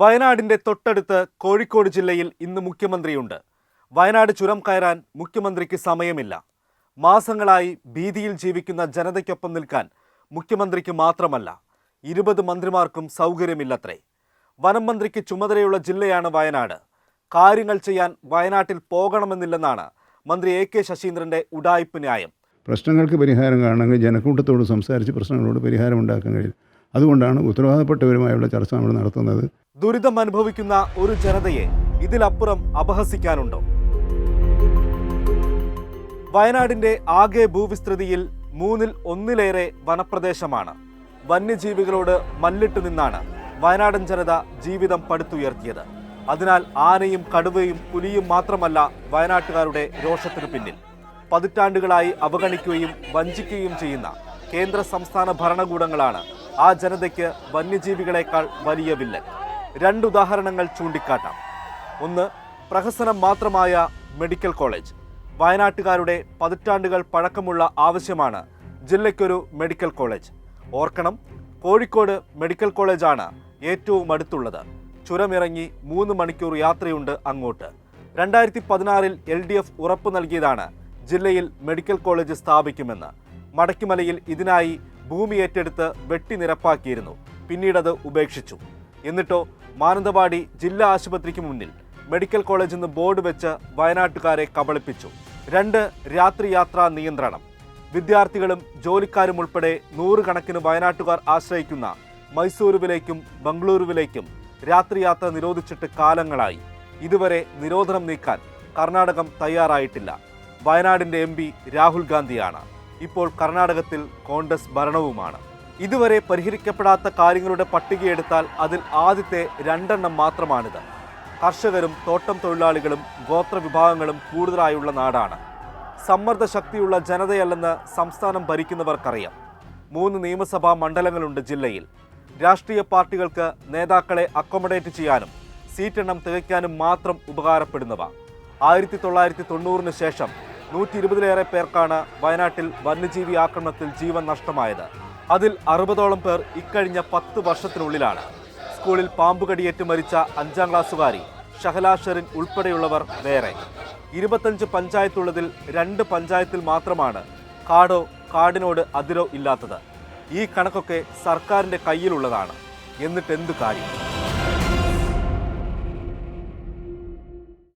വയനാടിന്റെ തൊട്ടടുത്ത് കോഴിക്കോട് ജില്ലയിൽ ഇന്ന് മുഖ്യമന്ത്രിയുണ്ട്. വയനാട് ചുരം കയറാൻ മുഖ്യമന്ത്രിക്ക് സമയമില്ല. മാസങ്ങളായി ഭീതിയിൽ ജീവിക്കുന്ന ജനതയ്ക്കൊപ്പം നിൽക്കാൻ മുഖ്യമന്ത്രിക്ക് മാത്രമല്ല ഇരുപത് മന്ത്രിമാർക്കും സൗകര്യമില്ലത്രേ. വനം മന്ത്രിക്ക് ചുമതലയുള്ള ജില്ലയാണ് വയനാട്. കാര്യങ്ങൾ ചെയ്യാൻ വയനാട്ടിൽ പോകണമെന്നില്ലെന്നാണ് മന്ത്രി എ കെ ശശീന്ദ്രന്റെ ഉഡായിപ്പ് ന്യായം. പ്രശ്നങ്ങൾക്ക് പരിഹാരം കാണണമെങ്കിൽ ജനക്കൂട്ടത്തോട് സംസാരിച്ച് പ്രശ്നങ്ങളോട് പരിഹാരം ഉണ്ടാക്കാൻ കഴിയും. അതുകൊണ്ടാണ് ഉത്തരവാദപ്പെട്ടവരുമായുള്ള ചർച്ച നമ്മൾ നടത്തുന്നത്. ദുരിതം അനുഭവിക്കുന്ന ഒരു ജനതയെ ഇതിലപ്പുറം അപഹസിക്കാനുണ്ടോ? വയനാടിന്റെ ആകെ ഭൂവിസ്തൃതിയിൽ മൂന്നിൽ ഒന്നിലേറെ വനപ്രദേശമാണ്. വന്യജീവികളോട് മല്ലിട്ട് നിന്നാണ് വയനാടൻ ജനത ജീവിതം പടുത്തുയർത്തിയത്. അതിനാൽ ആനയും കടുവയും പുലിയും മാത്രമല്ല വയനാട്ടുകാരുടെ രോഷത്തിന് പിന്നിൽ. പതിറ്റാണ്ടുകളായി അവഗണിക്കുകയും വഞ്ചിക്കുകയും ചെയ്യുന്ന കേന്ദ്ര സംസ്ഥാന ഭരണകൂടങ്ങളാണ് ആ ജനതയ്ക്ക് വന്യജീവികളെക്കാൾ വലിയ വില്ലൻ. രണ്ട് ഉദാഹരണങ്ങൾ ചൂണ്ടിക്കാട്ടാം. ഒന്ന് പ്രഹസനം മാത്രമായ മെഡിക്കൽ കോളേജ്. വയനാട്ടുകാരുടെ പതിറ്റാണ്ടുകൾ പഴക്കമുള്ള ആവശ്യമാണ് ജില്ലയ്ക്കൊരു മെഡിക്കൽ കോളേജ്. ഓർക്കണം കോഴിക്കോട് മെഡിക്കൽ കോളേജാണ് ഏറ്റവും അടുത്തുള്ളത്. ചുരമിറങ്ങി മൂന്ന് മണിക്കൂർ യാത്രയുണ്ട് അങ്ങോട്ട്. രണ്ടായിരത്തി പതിനാറിൽ എൽ ഡി എഫ് ഉറപ്പു നൽകിയതാണ് ജില്ലയിൽ മെഡിക്കൽ കോളേജ് സ്ഥാപിക്കുമെന്ന്. മടക്കിമലയിൽ ഇതിനായി ഭൂമി ഏറ്റെടുത്ത് വെട്ടി നിരപ്പാക്കിയിരുന്നു. പിന്നീടത് ഉപേക്ഷിച്ചു. എന്നിട്ടോ മാനന്തവാടി ജില്ലാ ആശുപത്രിക്ക് മുന്നിൽ മെഡിക്കൽ കോളേജിൽ നിന്ന് ബോർഡ് വെച്ച് വയനാട്ടുകാരെ കബളിപ്പിച്ചു. രണ്ട് രാത്രി യാത്രാ നിയന്ത്രണം. വിദ്യാർത്ഥികളും ജോലിക്കാരും ഉൾപ്പെടെ നൂറുകണക്കിന് വയനാട്ടുകാർ ആശ്രയിക്കുന്ന മൈസൂരുവിലേക്കും ബംഗളൂരുവിലേക്കും രാത്രി യാത്ര നിരോധിച്ചിട്ട് കാലങ്ങളായി. ഇതുവരെ നിരോധനം നീക്കാൻ കർണാടകം തയ്യാറായിട്ടില്ല. വയനാടിന്റെ എം രാഹുൽ ഗാന്ധിയാണ്. ഇപ്പോൾ കർണാടകത്തിൽ കോൺഗ്രസ് ഭരണവുമാണ്. ഇതുവരെ പരിഹരിക്കപ്പെടാത്ത കാര്യങ്ങളുടെ പട്ടികയെടുത്താൽ അതിൽ ആദ്യത്തെ രണ്ടെണ്ണം മാത്രമാണിത്. കർഷകരും തോട്ടം തൊഴിലാളികളും ഗോത്രവിഭാഗങ്ങളും കൂടുതലായുള്ള നാടാണ്. സമ്മർദ്ദ ശക്തിയുള്ള ജനതയല്ലെന്ന് സംസ്ഥാനം ഭരിക്കുന്നവർക്കറിയാം. മൂന്ന് നിയമസഭാ മണ്ഡലങ്ങളുണ്ട് ജില്ലയിൽ. രാഷ്ട്രീയ പാർട്ടികൾക്ക് നേതാക്കളെ അക്കോമഡേറ്റ് ചെയ്യാനും സീറ്റെണ്ണം തികയ്ക്കാനും മാത്രം ഉപകാരപ്പെടുന്നവ. ആയിരത്തി തൊള്ളായിരത്തി തൊണ്ണൂറിന് ശേഷം നൂറ്റി ഇരുപതിലേറെ പേർക്കാണ് വയനാട്ടിൽ വന്യജീവി ആക്രമണത്തിൽ ജീവൻ നഷ്ടമായത്. അതിൽ അറുപതോളം പേർ ഇക്കഴിഞ്ഞ പത്ത് വർഷത്തിനുള്ളിലാണ്. സ്കൂളിൽ പാമ്പുകടിയേറ്റ് മരിച്ച അഞ്ചാം ക്ലാസ്സുകാരി ഷഹല ഷെറിൻ ഉൾപ്പെടെയുള്ളവർ വേറെ. ഇരുപത്തഞ്ച് പഞ്ചായത്തുള്ളതിൽ രണ്ട് പഞ്ചായത്തിൽ മാത്രമാണ് കാടോ കാടിനോട് അതിരോ ഇല്ലാത്തത്. ഈ കണക്കൊക്കെ സർക്കാരിന്റെ കയ്യിലുള്ളതാണ്. എന്നിട്ടെന്ത് കാര്യം?